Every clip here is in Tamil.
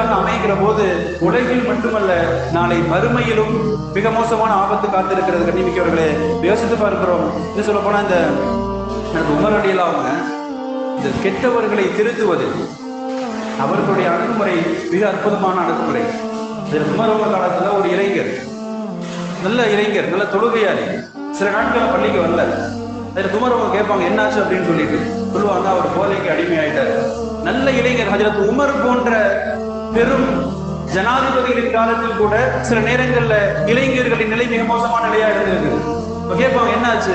சரியாக அமைகிற போது உலகில் மட்டுமல்ல நாளை மறுமையிலும் மிக மோசமான ஆபத்து காத்திருக்கிறது. கண்ணிமிக்கவர்களே யோசித்து பார்க்கிறோம். இது சொல்ல போனா இந்த எனக்கு உமர் அடியில் அவங்க இந்த கெட்டவர்களை திருத்துவது அவர்களுடைய அணுகுமுறை மிக அற்புதமான அணுகுமுறை. இதில் உமர் காலத்துல ஒரு இளைஞர் நல்ல இளைஞர் நல்ல தொழுகையாளி சில நாட்கள் பள்ளிக்கு வரல. அதில் குமர் கேட்பாங்க என்னாச்சு? அப்படின்னு சொல்லிட்டு. சொல்லுவாங்க அவர் போதைக்கு அடிமையாயிட்டார். நல்ல இளைஞர் ஹஜரத் உமர் போன்ற பெரும் ஜனாதிபதிகளின் காலத்தில் கூட சில நேரங்கள்ல இளைஞர்களின் நிலை மிக மோசமான நிலையா இருந்திருக்கு. இப்ப கேட்பாங்க என்னாச்சு?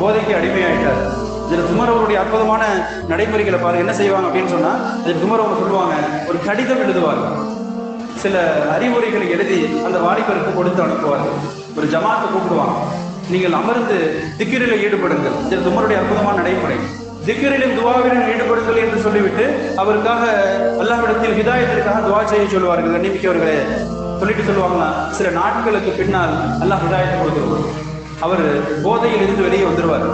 போதைக்கு அடிமையாயிட்டார். இதில் குமர் அவருடைய அற்புதமான நடைமுறைகளை பாருங்க. என்ன செய்வாங்க அப்படின்னு சொன்னா அதில் குமர் அவங்க சொல்லுவாங்க ஒரு கடிதம் எழுதுவாங்க சில அறிவுரைகளை எழுதி அந்த வாலிபருக்கு கொடுத்து அனுப்புவார்கள் ஒரு ஜமாத்தை கூப்பிடுவாங்க. நீங்கள் அமர்ந்து திக்கிரில ஈடுபடுங்கள். இது துமருடைய அற்புதமான நடைமுறை. திக்கிரிலும் துவாவிலும் ஈடுபடுங்கள் என்று சொல்லிவிட்டு அவருக்காக அல்லாஹிடத்தில் ஹிதாயத்திற்காக துவா செய்ய சொல்லுவார்கள். கண்டிப்பிக்கவர்களே சொல்லிட்டு சொல்லுவாங்களா? சில நாட்களுக்கு பின்னால் அல்லாஹ் ஹிதாயத்தை கொடுத்துருவார். அவர் போதையில் இருந்து வெளியே வந்துடுவார்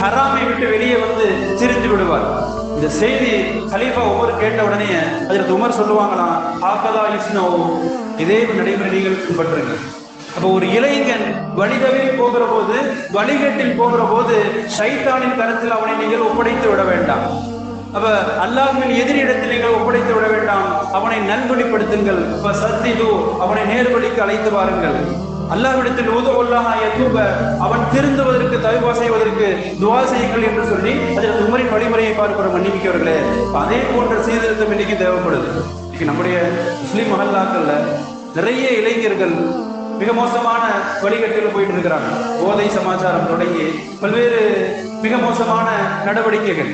ஹராமை விட்டு வெளியே வந்து சிரிந்து விடுவார். இந்த செய்தி கலீஃபா ஒவ்வொரு கேட்ட உடனே அதில் உமர் சொல்லுவாங்களாம் ஆக்கதா இஸ்னோ இதே நடைமுறை நீங்கள் பின்பற்றுங்கள் அப்போ ஒரு இளைஞன் வழிதவறி போகிற போது வழிகட்டில் போகிற போது சைத்தானின் கரத்தில் அவனை நீங்கள் ஒப்படைத்து விட வேண்டாம். அப்ப அல்லாஹ்வின் எதிரிடத்தில் நீங்கள் ஒப்படைத்து விட வேண்டாம். அவனை நல்வழிப்படுத்துங்கள். இப்ப சத்திது அவனை நேர்வழிக்கு அழைத்து வாருங்கள். அல்லாஹ்விடத்தில் ஊதுவல்லாஹ் யதூப அவன் திருந்துவதற்கு தவிபா செய்வதற்கு துவா செய்யுங்கள் என்று சொல்லி அதில் உமரின் வழிமுறையை பார்க்கிறோம் மன்னிமிக்கவர்களே அதே போன்ற சீர்திருத்தம் இன்னைக்கு தேவைப்படுது. இன்னைக்கு நம்முடைய முஸ்லீம் மஹல்லாக்கள்ல நிறைய இளைஞர்கள் மிக மோசமான வழிகட்டில் போயிட்டு இருக்கிறாங்க. போதை சமாச்சாரம் தொடங்கி பல்வேறு மிக மோசமான நடவடிக்கைகள்.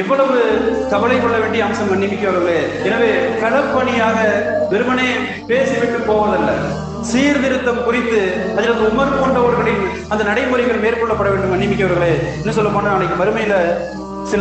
எவ்வளவு கவலை கொள்ள வேண்டிய அம்சம் மன்னிமிக்கவர்களே எனவே களப்பணியாக வெறுமனே பேசிவிட்டு போவதல்ல. சீர்திருத்தம் குறித்து அதில் உமர் போன்றவர்களின் அந்த நடைமுறைகள் மேற்கொள்ளப்பட வேண்டும் மன்னிமிக்கவர்களே என்ன சொல்ல போனா நாளைக்கு வறுமையில